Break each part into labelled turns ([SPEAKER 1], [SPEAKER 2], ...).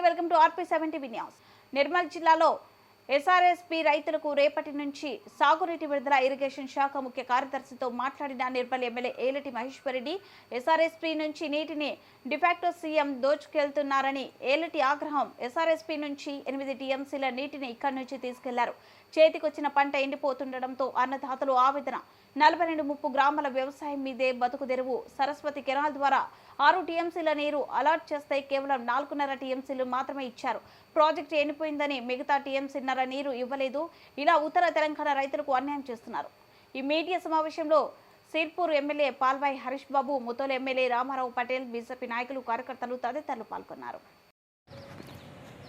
[SPEAKER 1] నమస్తే welcome to RP seventy news. Nirmal జిల్లాలో SRSP రైతులకు రేపటి నుంచి సాగునీటి విడుదల ఇరిగేషన్ శాఖ ముఖ్య కార్యదర్శితో మాట్లాడిన నిర్మల్ ఎమ్మెల్యే ఏలటి మహేశ్వరరెడ్డి ఎస్ఆర్ఎస్పి నుంచి నీటిని డిఫాక్టో సీఎం దోచుకెళ్తున్నారని ఏలటి ఆగ్రహం ఎస్ఆర్ఎస్పి నుంచి ఎనిమిది టీఎంసీల నీటిని ఇక్కడి నుంచి తీసుకెళ్ళారు. చేతికొచ్చిన పంట ఎండిపోతుండటంతో అన్నదాతలు ఆవేదన. నలభై రెండు ముప్పు గ్రామాల వ్యవసాయం మీదే బతుకు తెరువు. సరస్వతి కెనాల్ ద్వారా ఆరు టీఎంసీల నీరు అలాట్ చేస్తే కేవలం నాలుగున్నర టీఎంసీలు మాత్రమే ఇచ్చారు. ప్రాజెక్టు ఎండిపోయిందని మిగతా టీఎంసీన్నర నీరు ఇవ్వలేదు. ఇలా ఉత్తర తెలంగాణ రైతులకు అన్యాయం చేస్తున్నారు. ఈ మీడియా సమావేశంలో Sirpur MLA Palvai Harish Babu Mudhole MLA Rama Rao Patel BJP నాయకులు కార్యకర్తలు తదితరులు పాల్గొన్నారు.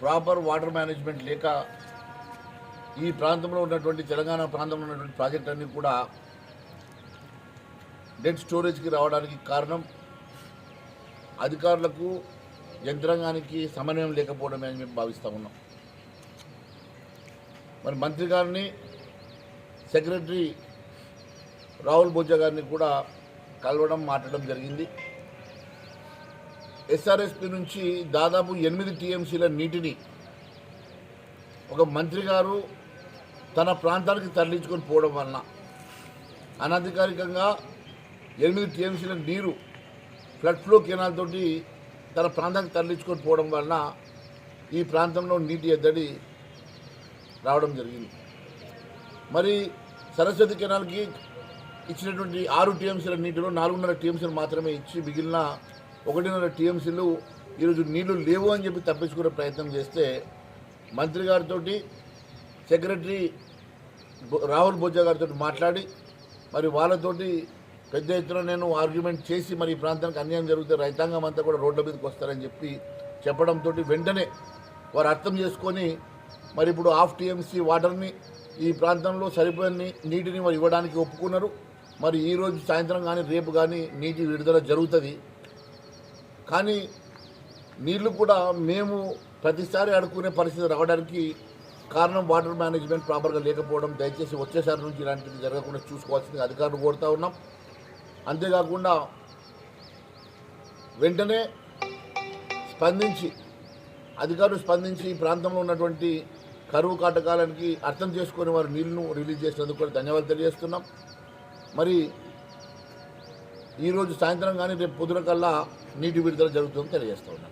[SPEAKER 2] ప్రాపర్ వాటర్ మేనేజ్మెంట్ లేక ఈ ప్రాంతంలో ఉన్నటువంటి తెలంగాణ ప్రాంతంలో ఉన్నటువంటి ప్రాజెక్ట్ అన్నీ కూడా డెడ్ స్టోరేజ్కి రావడానికి కారణం అధికారులకు యంత్రాంగానికి సమన్వయం లేకపోవడమే అని మేము భావిస్తూ ఉన్నాం. మరి మంత్రి గారిని సెక్రటరీ రాహుల్ బొజ్జా గారిని కూడా కలవడం మాట్లాడడం జరిగింది. ఎస్ఆర్ఎస్పి నుంచి దాదాపు ఎనిమిది టీఎంసీల నీటిని ఒక మంత్రి గారు తన ప్రాంతానికి తరలించుకొని పోవడం వలన అనధికారికంగా ఎనిమిది టీఎంసీల నీరు ఫ్లడ్ ఫ్లో కెనాల్తోటి తన ప్రాంతానికి తరలించుకొని పోవడం వలన ఈ ప్రాంతంలో నీటి ఎద్దడి రావడం జరిగింది. మరి సరస్వతి కెనాల్కి ఇచ్చినటువంటి ఆరు టీఎంసీల నీటిలో నాలుగున్నర టీఎంసీలు మాత్రమే ఇచ్చి మిగిలిన ఒకటిన్నర టీఎంసీలు ఈరోజు నీళ్ళు లేవు అని చెప్పి తప్పించుకునే ప్రయత్నం చేస్తే మంత్రి గారితో సెక్రటరీ రాహుల్ బొజ్జా గారితో మాట్లాడి మరి వాళ్ళతోటి పెద్ద ఎత్తున నేను ఆర్గ్యుమెంట్ చేసి మరి ఈ ప్రాంతానికి అన్యాయం జరిగితే రైతాంగం అంతా కూడా రోడ్ల మీదకి వస్తారని చెప్పి చెప్పడంతో వెంటనే వారు అర్థం చేసుకొని మరి ఇప్పుడు హాఫ్ టీఎంసీ వాటర్ని ఈ ప్రాంతంలో సరిపోయిన నీటిని మరి ఇవ్వడానికి ఒప్పుకున్నారు. మరి ఈ రోజు సాయంత్రం కానీ రేపు కానీ నీటి విడుదల జరుగుతుంది. కానీ నీళ్ళు కూడా మేము ప్రతిసారి అడుక్కునే పరిస్థితి రావడానికి కారణం వాటర్ మేనేజ్మెంట్ ప్రాపర్గా లేకపోవడం దయచేసి వచ్చేసారి నుంచి ఇలాంటివి జరగకుండా చూసుకోవాల్సింది అధికారులు కోరుతా ఉన్నాం. అంతేకాకుండా వెంటనే స్పందించి అధికారులు స్పందించి ఈ ప్రాంతంలో ఉన్నటువంటి కరువు కాటకాలకి అర్థం చేసుకొని వారు నీళ్ళను రిలీజ్ చేసినందుకు కూడా ధన్యవాదాలు తెలియజేస్తున్నాం. మరి ఈరోజు సాయంత్రం కానీ రేపు పొద్దున కల్లా నీటి విడుదల జరుగుతుందని తెలియజేస్తూ ఉన్నాం.